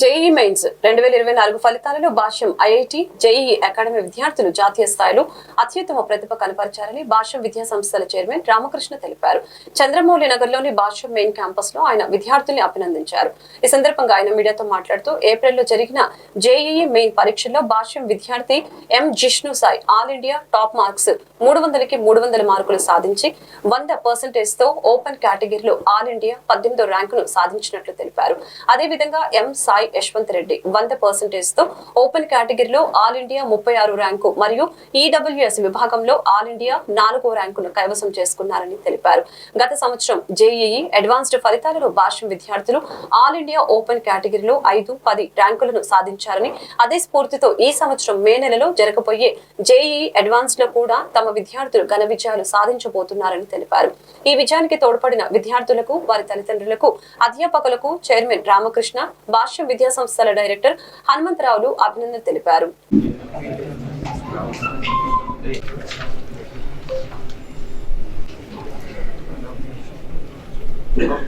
JEE mains రెండు వేల ఇరవై నాలుగు ఫలితాలలో భాష్యం ఐఐటి జేఈ అకాడమీ విద్యార్థులు జాతీయ స్థాయిలో అత్యుత్తమ ప్రతిభ కనపరిచారని భాష్యం విద్యా సంస్థల చైర్మన్ రామకృష్ణ తెలిపారు. చంద్రమౌళి నగర్లోని భాష్యం మెయిన్ క్యాంపస్లో ఆయన విద్యార్థుల్ని అభినందించారు. ఈ సందర్భంగా ఆయన మీడియాతో మాట్లాడుతూ ఏప్రిల్లో జరిగిన జేఈఈ మెయిన్ పరీక్షల్లో భాష్యం విద్యార్థి M Jishnu Sai all India top marks మూడు వందలకి మూడు వందల మార్కులు సాధించి వంద పర్సెంటేజ్తో ఓపెన్ కేటగిరీలో ఆల్ ఇండియా పద్దెనిమిదో ర్యాంకును సాధించినట్లు తెలిపారు. అదేవిధంగా ఎం సాయి యశ్వంత్ రెడ్డి. వంద పర్సెంటేజ్తో ఓపెన్ కేటగిరీలో ఆల్ ఇండియా ముప్పై ఆరు ర్యాంకు మరియు ఈడబ్ల్యూఎస్ విభాగంలో ఆల్ ఇండియా నాలుగో ర్యాంకును కైవసం చేసుకున్నారని తెలిపారు. గత సంవత్సరం జేఈఈ అడ్వాన్స్డ్ ఫలితాలలో భాష్యం విద్యార్థులు ఆల్ ఇండియా ఓపెన్ కేటగిరీలో ఐదు పది ర్యాంకులను సాధించారని అదే స్ఫూర్తితో ఈ సంవత్సరం మే నెలలో జరగబోయే జేఈఈ అడ్వాన్స్లో కూడా తమ విద్యార్థులు ఘన విజయాలు సాధించబోతున్నారని తెలిపారు. ఈ విజయానికి తోడ్పడిన విద్యార్థులకు వారి తల్లిదండ్రులకు అధ్యాపకులకు చైర్మన్ రామకృష్ణ భాష్యం విద్యా సంస్థల డైరెక్టర్ హనుమంతరావులు అభినందన తెలిపారు.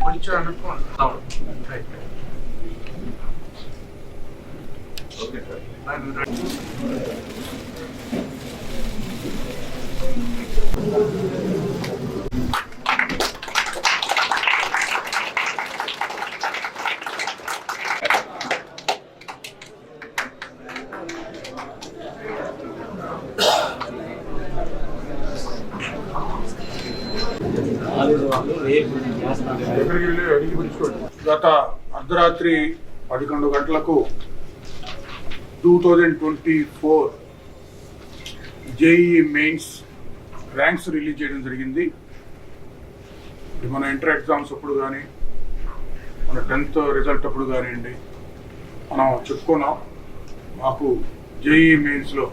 కొంచెం అనుకోండి ఓకే దగ్గరికి వెళ్ళి అడిగి పిలుచుకోండి. గత అర్ధరాత్రి పదకొండు గంటలకు two thousand twenty four JEE mains ranks release చేయడం జరిగింది. ఇది మన ఇంటర్ ఎగ్జామ్స్ అప్పుడు కానీ మన టెన్త్ రిజల్ట్ అప్పుడు కానివ్వండి మనం చెప్పుకున్నాం. మాకు జేఈ మెయిన్స్లో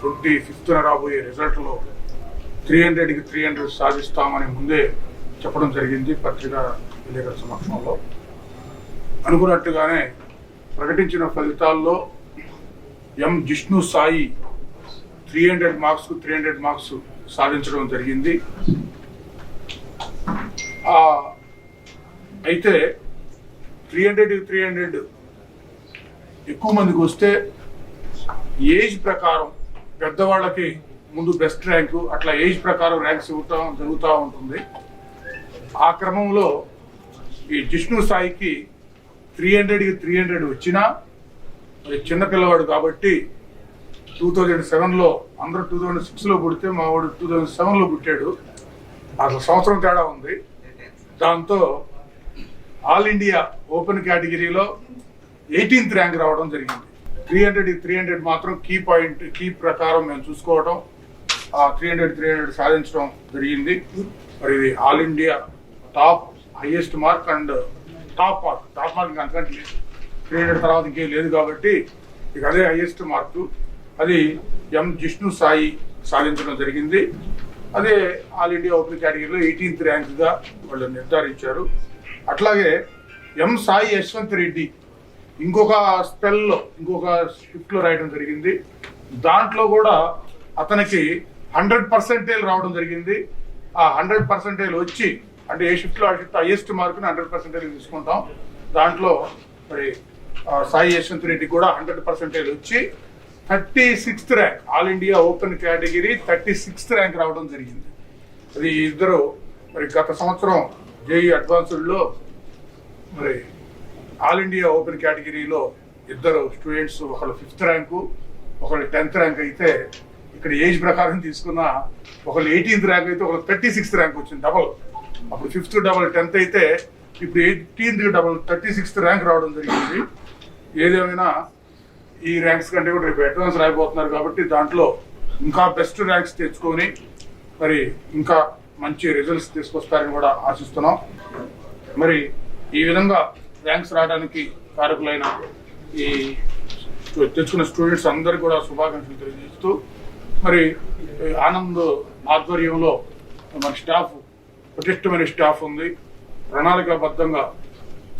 ట్వంటీ ఫిఫ్త్న రాబోయే రిజల్ట్లో త్రీ హండ్రెడ్కి త్రీ హండ్రెడ్ సాధిస్తామని ముందే చెప్పడం జరిగింది పత్రికా విలేకరుల సమక్షంలో. అనుకున్నట్టుగానే ప్రకటించిన ఫలితాల్లో M Jishnu Sai three hundred marks three hundred marks సాధించడం జరిగింది. అయితే త్రీ హండ్రెడ్ త్రీ హండ్రెడ్ ఎక్కువ మందికి వస్తే ఏజ్ ప్రకారం పెద్దవాళ్ళకి ముందు బెస్ట్ ర్యాంకు అట్లా ఏజ్ ప్రకారం ర్యాంక్స్ ఇవ్వటం జరుగుతూ ఉంటుంది. ఆ క్రమంలో ఈ జిష్ణు సాయికి త్రీ హండ్రెడ్కి త్రీ హండ్రెడ్ వచ్చినా మరి చిన్నపిల్లవాడు కాబట్టి టూ థౌజండ్ సెవెన్లో అందరూ టూ థౌజండ్ సిక్స్లో పుడితే మా వాడు టూ థౌజండ్ సెవెన్లో పుట్టాడు. అసలు సంవత్సరం తేడా ఉంది. దాంతో ఆల్ ఇండియా ఓపెన్ కేటగిరీలో ఎయిటీన్త్ ర్యాంక్ రావడం జరిగింది. త్రీ హండ్రెడ్ త్రీ హండ్రెడ్ మాత్రం కీ పాయింట్ కీ ప్రకారం మేము చూసుకోవడం ఆ త్రీ హండ్రెడ్ త్రీ హండ్రెడ్ సాధించడం జరిగింది. మరి ఇది all India top highest mark and top mark. Top mark ఇంకా అంతకంటే లేదు. త్రీ హండ్రెడ్ తర్వాత ఇంకేం లేదు కాబట్టి ఇక అదే హైయెస్ట్ మార్కు. అది ఎం జిష్ణు సాయి సాధించడం జరిగింది. అదే ఆల్ ఇండియా ఓపెన్ కేటగిరీలో ఎయిటీన్త్ ర్యాంక్గా వాళ్ళు నిర్ధారించారు. అట్లాగే ఎం సాయి యశ్వంత్ రెడ్డి ఇంకొక స్పెల్లో ఇంకొక షిఫ్ట్లో రాయడం జరిగింది. దాంట్లో కూడా అతనికి హండ్రెడ్ పర్సెంటేజ్ రావడం జరిగింది. ఆ హండ్రెడ్ పర్సెంటేజ్ వచ్చి అంటే ఏ షిఫ్ట్లో ఆ షిఫ్ట్ హైయెస్ట్ మార్కుని హండ్రెడ్ పర్సెంటేజ్ తీసుకుంటాం. దాంట్లో మరి సాయి యశ్వంత్ రెడ్డి కూడా హండ్రెడ్ పర్సెంటేజ్ వచ్చి thirty sixth rank all India open category thirty sixth rank రావడం జరిగింది. అది ఇద్దరు మరి గత సంవత్సరం జేఈ అడ్వాన్స్డ్లో మరి ఆల్ ఇండియా ఓపెన్ కేటగిరీలో ఇద్దరు స్టూడెంట్స్ ఒకళ్ళు ఫిఫ్త్ ర్యాంకు ఒకళ్ళు టెన్త్ ర్యాంక్ అయితే ఇక్కడ ఏజ్ ప్రకారం తీసుకున్న ఒకళ్ళు ఎయిటీన్త్ ర్యాంక్ అయితే ఒకళ్ళు థర్టీ సిక్స్త్ ర్యాంక్ వచ్చింది డబల్ అప్పుడు ఫిఫ్త్ డబల్ టెన్త్ అయితే ఇప్పుడు eighteenth double thirty sixth rank రావడం జరిగింది. ఏదేమైనా ఈ ర్యాంక్స్ కంటే కూడా రేపు అడ్వాన్స్ రాయిపోతున్నారు కాబట్టి దాంట్లో ఇంకా బెస్ట్ ర్యాంక్స్ తెచ్చుకొని మరి ఇంకా మంచి రిజల్ట్స్ తీసుకొస్తారని కూడా ఆశిస్తున్నాం. మరి ఈ విధంగా ర్యాంక్స్ రావడానికి కారకులైన ఈ తెచ్చుకున్న స్టూడెంట్స్ అందరికీ కూడా శుభాకాంక్షలు తెలియజేస్తూ మరి ఆనంద్ ఆధ్వర్యంలో మన స్టాఫ్ పటిష్టమైన స్టాఫ్ ఉంది. ప్రణాళికాబద్ధంగా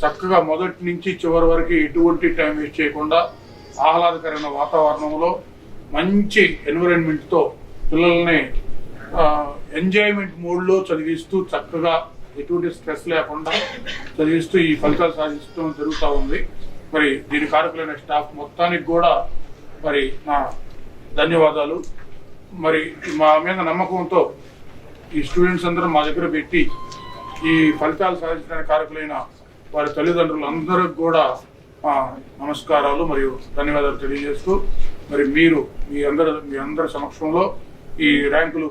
చక్కగా మొదటి నుంచి చివరి వరకు ఎటువంటి టైం వేస్ట్ చేయకుండా ఆహ్లాదకరమైన వాతావరణంలో మంచి ఎన్విరాన్మెంట్తో పిల్లల్ని ఎంజాయ్మెంట్ మూడ్లో చదివిస్తూ చక్కగా ఎటువంటి స్ట్రెస్ లేకుండా చదివిస్తూ ఈ ఫలితాలు సాధించడం జరుగుతూ ఉంది. మరి దీని కారకులైన స్టాఫ్ మొత్తానికి కూడా మరి నా ధన్యవాదాలు. మరి మా మీద నమ్మకంతో ఈ స్టూడెంట్స్ అందరూ మా దగ్గర పెట్టి ఈ ఫలితాలు సాధించడానికి కారకులైన వారి తల్లిదండ్రులు అందరికి కూడా నమస్కారాలు మరియు ధన్యవాదాలు తెలియజేస్తూ మరి మీరు మీ అందరి మీ అందరి సమక్షంలో ఈ ర్యాంకులు